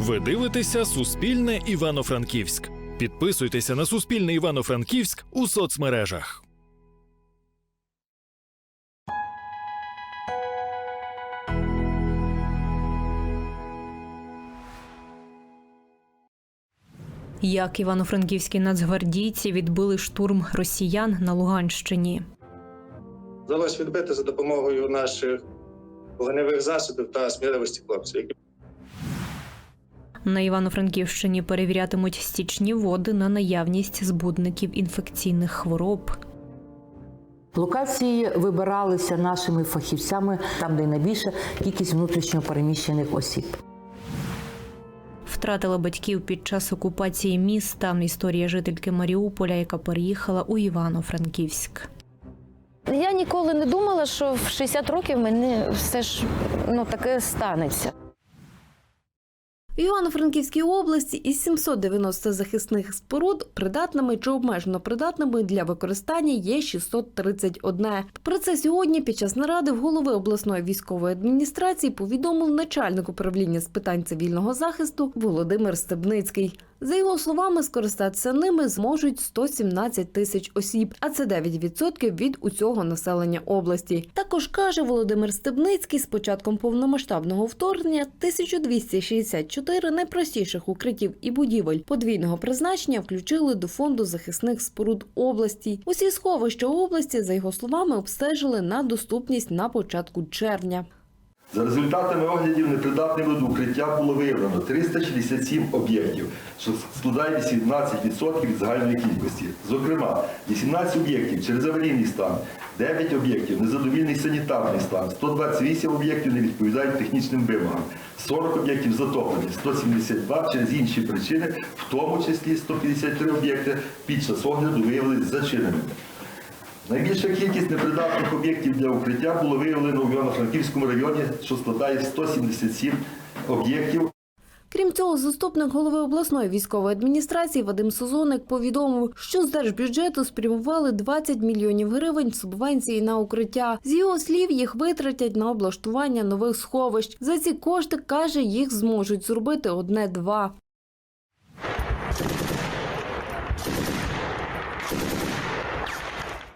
Ви дивитеся Суспільне Івано-Франківськ. Підписуйтеся на Суспільне Івано-Франківськ у соцмережах. Як івано-франківські нацгвардійці відбили штурм росіян на Луганщині. Вдалося відбити за допомогою наших вогневих засобів та сміливості хлопців, які На Івано-Франківщині перевірятимуть стічні води на наявність збудників інфекційних хвороб. Локації вибиралися нашими фахівцями там, де найбільша кількість внутрішньо переміщених осіб. Втратила батьків під час окупації міста. Історія жительки Маріуполя, яка переїхала у Івано-Франківськ. Я ніколи не думала, що в 60 років мене все ж ну таке станеться. В Івано-Франківській області із 790 захисних споруд придатними чи обмежено придатними для використання є 631. Про це сьогодні під час наради в голови обласної військової адміністрації повідомив начальник управління з питань цивільного захисту Володимир Стебницький. За його словами, скористатися ними зможуть 117 тисяч осіб, а це 9% від усього населення області. Також каже Володимир Стебницький, з початком повномасштабного вторгнення 1264 найпростіших укриттів і будівель подвійного призначення включили до фонду захисних споруд області. Усі сховища області, за його словами, обстежили на доступність на початку червня. За результатами оглядів непридатних до укриття було виявлено 367 об'єктів, що складає 18% від загальної кількості. Зокрема, 18 об'єктів через аварійний стан, 9 об'єктів незадовільний санітарний стан, 128 об'єктів не відповідають технічним вимогам, 40 об'єктів затоплені, 172 через інші причини, в тому числі 153 об'єкти під час огляду виявилися зачиненими. Найбільша кількість непридатних об'єктів для укриття було виявлено в Івано-Франківському районі, що складає 177 об'єктів. Крім цього, заступник голови обласної військової адміністрації Вадим Созоник повідомив, що з держбюджету спрямували 20 мільйонів гривень субвенції на укриття. З його слів, їх витратять на облаштування нових сховищ. За ці кошти каже, їх зможуть зробити одне-два.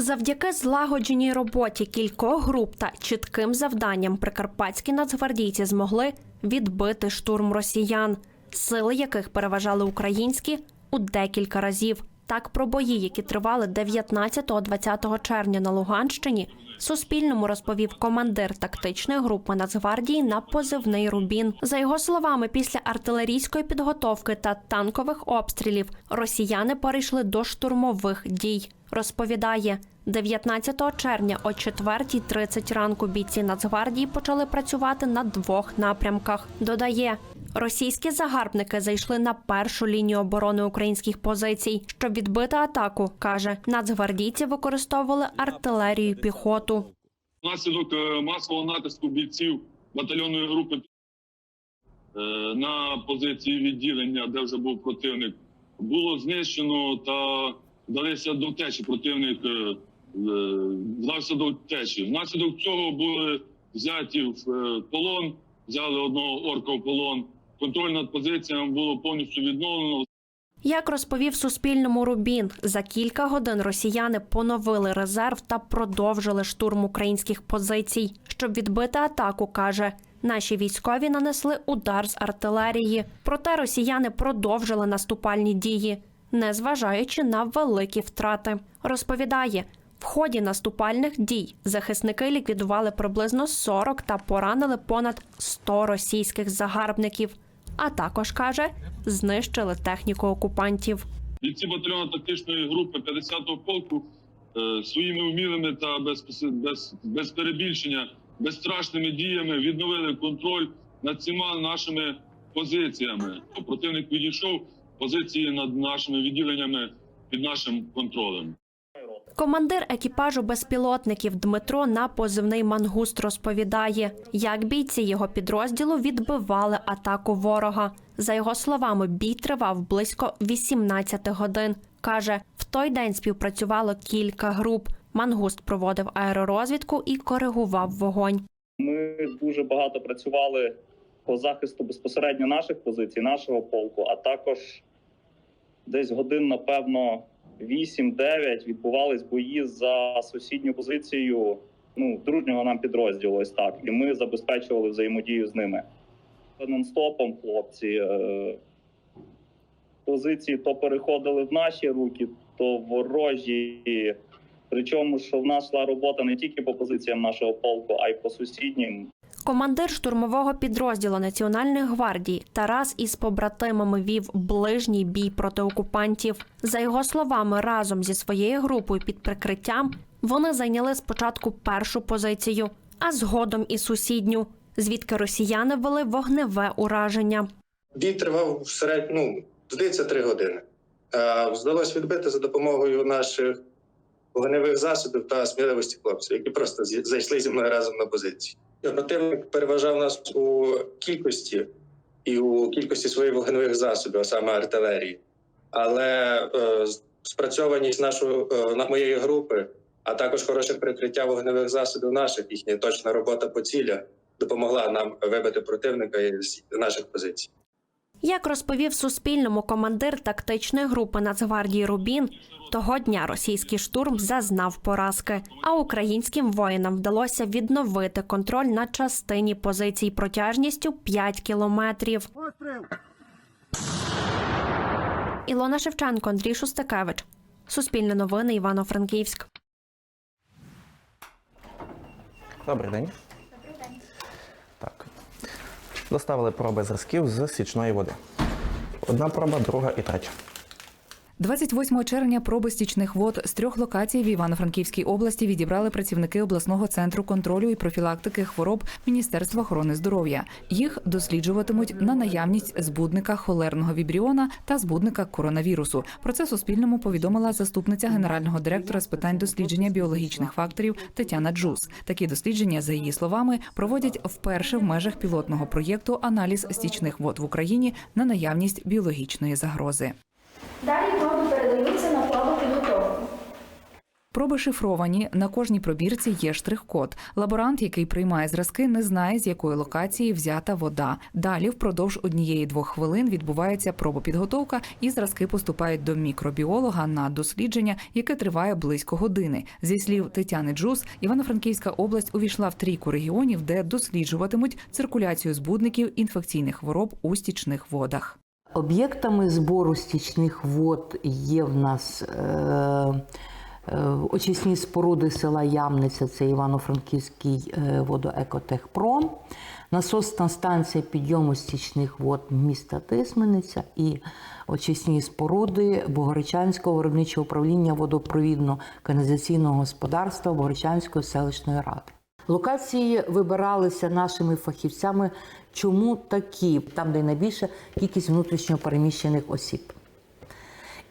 Завдяки злагодженій роботі кількох груп та чітким завданням прикарпатські нацгвардійці змогли відбити штурм росіян, сили яких переважали українські у декілька разів. Так про бої, які тривали 19-20 червня на Луганщині, Суспільному розповів командир тактичної групи Нацгвардії на позивний Рубін. За його словами, після артилерійської підготовки та танкових обстрілів росіяни перейшли до штурмових дій. Розповідає, 19 червня о 4.30 ранку бійці Нацгвардії почали працювати на двох напрямках. Додає, російські загарбники зайшли на першу лінію оборони українських позицій. Щоб відбити атаку, каже, нацгвардійці використовували артилерію піхоту. Внаслідок е, масового натиску бійців батальйонної групи е, на позиції відділення, де вже був противник, було знищено та вдалися до втечі. Противник е, вдався до втечі. Внаслідок цього були взяті в полон, взяли одного орка в полон. Контроль над позиціями було повністю відновлено. Як розповів Суспільному Рубін, за кілька годин росіяни поновили резерв та продовжили штурм українських позицій. Щоб відбити атаку, каже, наші військові нанесли удар з артилерії. Проте росіяни продовжили наступальні дії, незважаючи на великі втрати. Розповідає. В ході наступальних дій захисники ліквідували приблизно 40 та поранили понад 100 російських загарбників. А також каже, знищили техніку окупантів. Бійці батальйону тактичної групи 50-го полку е, своїми вмілими та без, без, без перебільшення, безстрашними діями відновили контроль над всіма нашими позиціями. Противник відійшов позиції над нашими відділеннями під нашим контролем. Командир екіпажу безпілотників Дмитро на позивний мангуст розповідає, як бійці його підрозділу відбивали атаку ворога. За його словами, бій тривав близько 18 годин. Каже, в той день співпрацювало кілька груп. Мангуст проводив аеророзвідку і коригував вогонь. Ми дуже багато працювали по захисту безпосередньо наших позицій, нашого полку, а також десь годин, напевно, 8-9 відбувались бої за сусідню позицію ну, дружнього нам підрозділу. Ось так. І ми забезпечували взаємодію з ними. Нон-стопом хлопці. Е- позиції то переходили в наші руки, то ворожі. Причому, що в нас йшла робота не тільки по позиціям нашого полку, а й по сусіднім. Командир штурмового підрозділу Національної гвардії Тарас із побратимами вів ближній бій проти окупантів. За його словами, разом зі своєю групою під прикриттям вони зайняли спочатку першу позицію, а згодом і сусідню, звідки росіяни вели вогневе ураження. Бій тривав серед, ну, здається, три години. Е, Вдалося відбити за допомогою наших вогневих засобів та сміливості хлопців, які просто зайшли зі мною разом на позиції. Противник переважав нас у кількості і у кількості своїх вогневих засобів, а саме артилерії. Але е, спрацьованість нашої е, моєї групи, а також хороше прикриття вогневих засобів наших, їхня точна робота по цілях допомогла нам вибити противника із наших позицій. Як розповів Суспільному командир тактичної групи Нацгвардії Рубін, того дня російський штурм зазнав поразки, а українським воїнам вдалося відновити контроль на частині позицій протяжністю 5 кілометрів. Ілона Шевченко, Андрій Шустакевич. Суспільне новини Івано-Франківськ. Добрий день. Доставили проби зразків з січної води. Одна проба, друга і третя. 28 червня проби стічних вод з трьох локацій в Івано-Франківській області відібрали працівники обласного центру контролю і профілактики хвороб Міністерства охорони здоров'я. Їх досліджуватимуть на наявність збудника холерного вібріона та збудника коронавірусу. Про це Суспільному повідомила заступниця генерального директора з питань дослідження біологічних факторів Тетяна Джус. Такі дослідження, за її словами, проводять вперше в межах пілотного проєкту Аналіз стічних вод в Україні на наявність біологічної загрози. Далі проби передаються на пробу підготовку. Проби шифровані. На кожній пробірці є штрих-код. Лаборант, який приймає зразки, не знає, з якої локації взята вода. Далі, впродовж однієї-двох хвилин, відбувається пробопідготовка, і зразки поступають до мікробіолога на дослідження, яке триває близько години. Зі слів Тетяни Джус, Івано-Франківська область увійшла в трійку регіонів, де досліджуватимуть циркуляцію збудників інфекційних хвороб у стічних водах. Об'єктами збору стічних вод є в нас е, очисні споруди села Ямниця, це Івано-Франківський е, водоекотехпром, насосна станція підйому стічних вод міста Тисмениця і очисні споруди Богородчанського виробничого управління водопровідно-каналізаційного господарства Богородчанської селищної ради. Локації вибиралися нашими фахівцями. Чому такі? Там, де найбільша кількість внутрішньо переміщених осіб.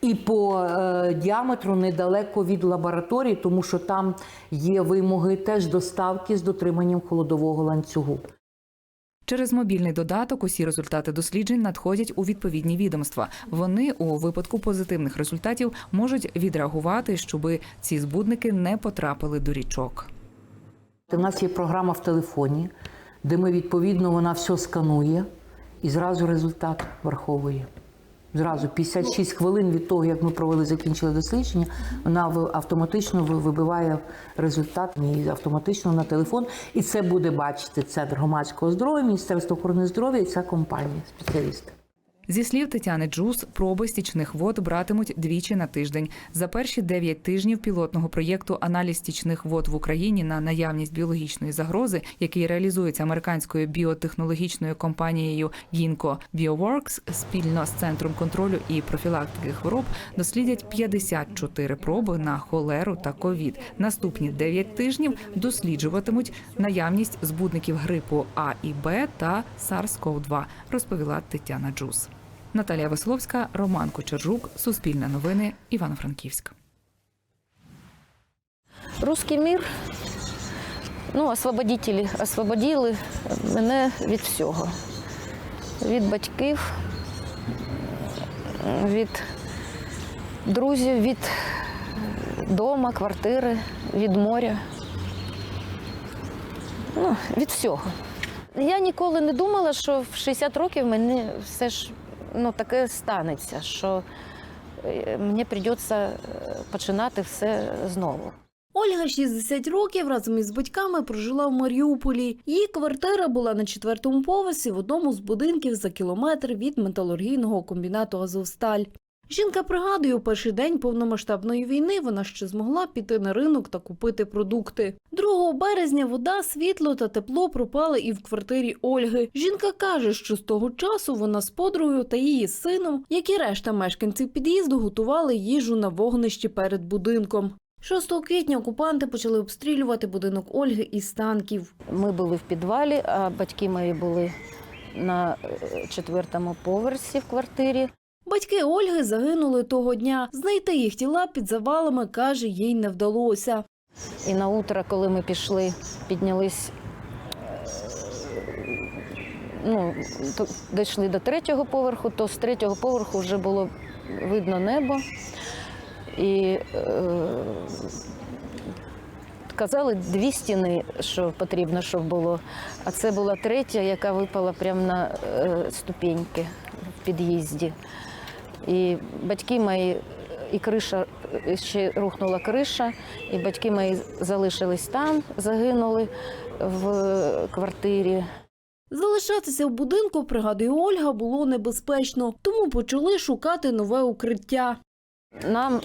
І по е, діаметру недалеко від лабораторії, тому що там є вимоги теж доставки з дотриманням холодового ланцюгу. Через мобільний додаток усі результати досліджень надходять у відповідні відомства. Вони у випадку позитивних результатів можуть відреагувати, щоб ці збудники не потрапили до річок. У нас є програма в телефоні, де ми відповідно вона все сканує і зразу результат враховує. Зразу 56 хвилин від того, як ми провели, закінчили дослідження, вона автоматично вибиває результат і автоматично на телефон. І це буде бачити Центр громадського здоров'я, Міністерство охорони здоров'я і ця компанія, спеціалісти. Зі слів Тетяни Джус, проби стічних вод братимуть двічі на тиждень. За перші 9 тижнів пілотного проєкту Аналіз стічних вод в Україні на наявність біологічної загрози, який реалізується американською біотехнологічною компанією Ginkgo Bioworks спільно з центром контролю і профілактики хвороб, дослідять 54 проби на холеру та ковід. Наступні 9 тижнів досліджуватимуть наявність збудників грипу А і Б та SARS-CoV-2, розповіла Тетяна Джус. Наталія Веселовська, Роман Кочержук, Суспільне новини, Івано-Франківськ. Русський мір, ну, освободителі, освободили мене від всього. Від батьків, від друзів, від дома, квартири, від моря. Ну, від всього. Я ніколи не думала, що в 60 років мені все ж ну, таке станеться, що е, мені прийдеться е, починати все знову. Ольга 60 років разом із батьками прожила в Маріуполі. Її квартира була на четвертому поверсі в одному з будинків за кілометр від металургійного комбінату Азовсталь. Жінка пригадує, у перший день повномасштабної війни вона ще змогла піти на ринок та купити продукти. 2 березня вода, світло та тепло пропали і в квартирі Ольги. Жінка каже, що з того часу вона з подругою та її сином, як і решта мешканців під'їзду, готували їжу на вогнищі перед будинком. 6 квітня окупанти почали обстрілювати будинок Ольги із танків. Ми були в підвалі, а батьки мої були на е, четвертому поверсі в квартирі. Батьки Ольги загинули того дня. Знайти їх тіла під завалами, каже, їй не вдалося. І на утро, коли ми пішли, піднялись, е, ну, дійшли до третього поверху, то з третього поверху вже було видно небо. І е, казали дві стіни, що потрібно, щоб було. А це була третя, яка випала прямо на е, ступеньки в під'їзді. І батьки мої, і криша ще рухнула криша, і батьки мої залишились там, загинули в квартирі. Залишатися в будинку, пригадує Ольга, було небезпечно, тому почали шукати нове укриття. Нам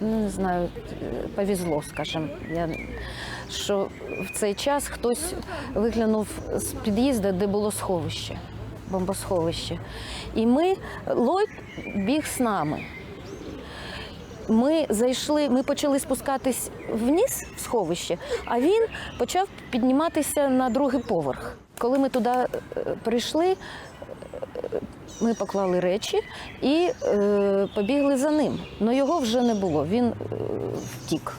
ну, не знаю, повезло, скажімо, я, що в цей час хтось виглянув з під'їзду, де було сховище, бомбосховище. І ми, Лойд біг з нами. Ми зайшли, ми почали спускатись вниз в сховище, а він почав підніматися на другий поверх. Коли ми туди е, прийшли, е, ми поклали речі і е, побігли за ним. Але його вже не було, він е, втік.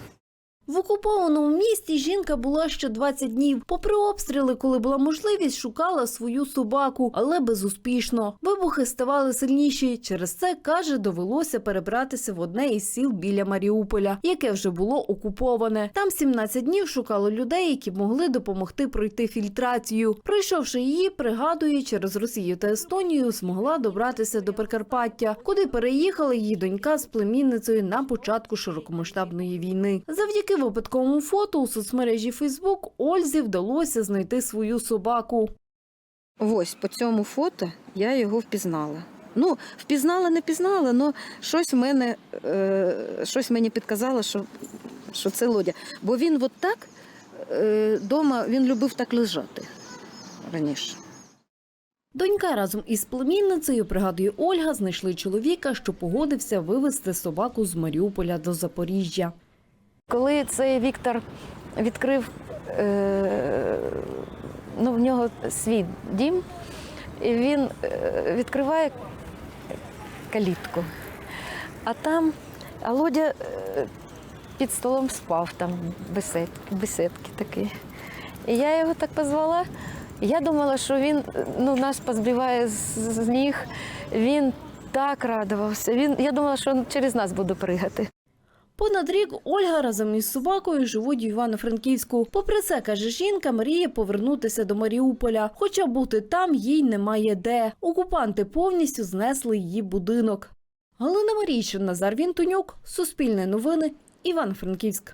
В окупованому місті жінка була ще 20 днів. Попри обстріли, коли була можливість, шукала свою собаку, але безуспішно. Вибухи ставали сильніші. Через це каже, довелося перебратися в одне із сіл біля Маріуполя, яке вже було окуповане. Там 17 днів шукало людей, які могли допомогти пройти фільтрацію. Пройшовши її, пригадує, через Росію та Естонію змогла добратися до Прикарпаття, куди переїхала її донька з племінницею на початку широкомасштабної війни. Завдяки випадковому фото у соцмережі Фейсбук Ользі вдалося знайти свою собаку. Ось по цьому фото я його впізнала. Ну, впізнала, не пізнала, але щось в мене е, щось мені підказало, що, що це лодя. Бо він от так е, дома він любив так лежати раніше. Донька разом із племінницею, пригадує Ольга, знайшли чоловіка, що погодився вивезти собаку з Маріуполя до Запоріжжя. Коли цей Віктор відкрив, е, ну, в нього свій дім, і він е, відкриває калітку. А там Володя е, під столом спав, там бесед, беседки такі. І я його так позвала. Я думала, що він ну, нас позбиває з ніг. Він так радувався. Він, я думала, що він через нас буде пригати. Понад рік Ольга разом із собакою живуть у Івано-Франківську. Попри це, каже жінка, мріє повернутися до Маріуполя. Хоча бути там їй немає де. Окупанти повністю знесли її будинок. Галина Марійчин, Назар Вінтонюк, Суспільне новини, Івано-Франківськ.